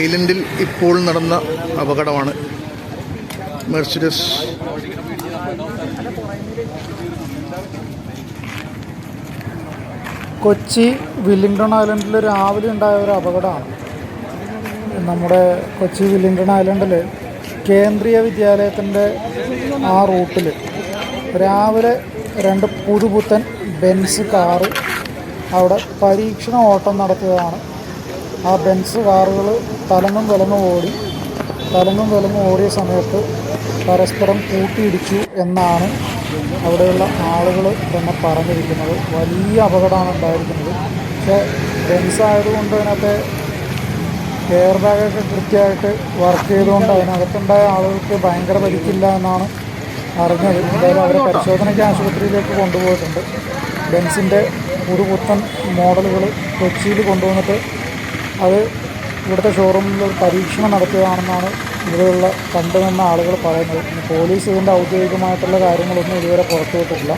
ഐലൻഡിൽ ഇപ്പോൾ നടന്ന അപകടമാണ് മെർസിഡസ്. കൊച്ചി വില്ലിംഗ്ടൺ ഐലൻഡിൽ രാവിലെ ഉണ്ടായ ഒരു അപകടമാണ്. നമ്മുടെ കൊച്ചി വില്ലിംഗ്ടൺ ഐലൻഡിൽ കേന്ദ്രീയ വിദ്യാലയത്തിന്റെ ആ റൂട്ടിൽ രാവിലെ രണ്ട് പുതുപുത്തൻ ബെൻസ് കാറ് അവിടെ പരീക്ഷണ ഓട്ടം നടത്തുകയാണ് ആ ബെൻസ് കാറുകൾ തലങ്ങും വിലങ്ങും ഓടി തലങ്ങും വിലങ്ങും ഓടിയ സമയത്ത് പരസ്പരം കൂട്ടിയിടിച്ചു എന്നാണ് അവിടെയുള്ള ആളുകൾ തന്നെ പറഞ്ഞിരിക്കുന്നത്. വലിയ അപകടമാണ് ഉണ്ടായിരിക്കുന്നത്. പക്ഷേ ബെൻസ് ആയതുകൊണ്ട് അതിനകത്തെ എയർ ബാഗൊക്കെ കൃത്യമായിട്ട് വർക്ക് ചെയ്തുകൊണ്ട് അതിനകത്തുണ്ടായ ആളുകൾക്ക് ഭയങ്കര പരിക്കില്ല എന്നാണ് അറിഞ്ഞത്. എന്തായാലും അവരെ പരിശോധനയ്ക്ക് ആശുപത്രിയിലേക്ക് കൊണ്ടുപോയിട്ടുണ്ട്. ബെൻസിന്റെ ഒരു പുത്തൻ മോഡലുകൾ കൊച്ചിയിൽ കൊണ്ടുവന്നിട്ട് അത് ഇവിടുത്തെ ഷോറൂമിൽ ഒരു പരീക്ഷണം നടത്തിയതാണെന്നാണ് ഇവിടെയുള്ള കണ്ടുനിന്ന ആളുകൾ പറയുന്നത്. പോലീസ് ഇതിന്റെ ഔദ്യോഗികമായിട്ടുള്ള കാര്യങ്ങളൊന്നും ഇതുവരെ പുറത്തുവിട്ടിട്ടില്ല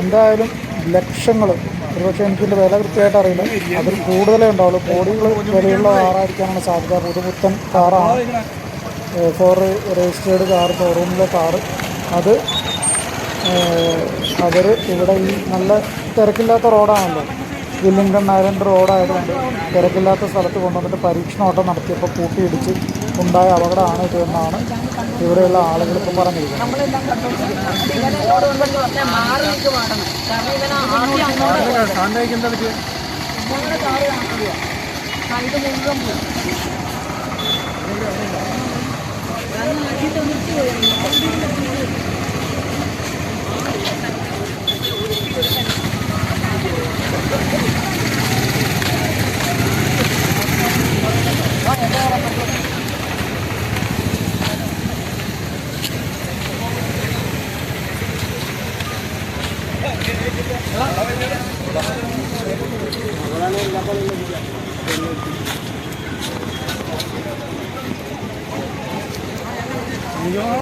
എന്തായാലും ലക്ഷങ്ങൾ ഒരുപക്ഷെ എനിക്കിതിന്റെ വില കൃത്യമായിട്ട് അറിയില്ല. അതിൽ കൂടുതലേ ഉണ്ടാവുള്ളൂ. കോടികൾ വിലയുള്ള കാറായിരിക്കാനാണ് സാധ്യത. പുതുപുത്തൻ കാറാണ്. ഫോർ രജിസ്റ്റേർഡ് കാർ ഷോറൂമിലെ കാറ്. അത് അവർ ഇവിടെ ഈ നല്ല തിരക്കില്ലാത്ത റോഡാണല്ലോ. വില്ലിംഗൺ ഐലൻഡ് റോഡായതുകൊണ്ട് തിരക്കില്ലാത്ത സ്ഥലത്ത് കൊണ്ടുവന്നിട്ട് പരീക്ഷണോട്ടം നടത്തിയപ്പോൾ കൂട്ടിയിടിച്ച് ഉണ്ടായ അപകടമാണ് ഇത് എന്നാണ് ഇവിടെയുള്ള ആളുകൾ ഇപ്പം പറഞ്ഞിരിക്കുന്നത്. ¿Qué? ¿Qué? ¿Qué? ¿Qué?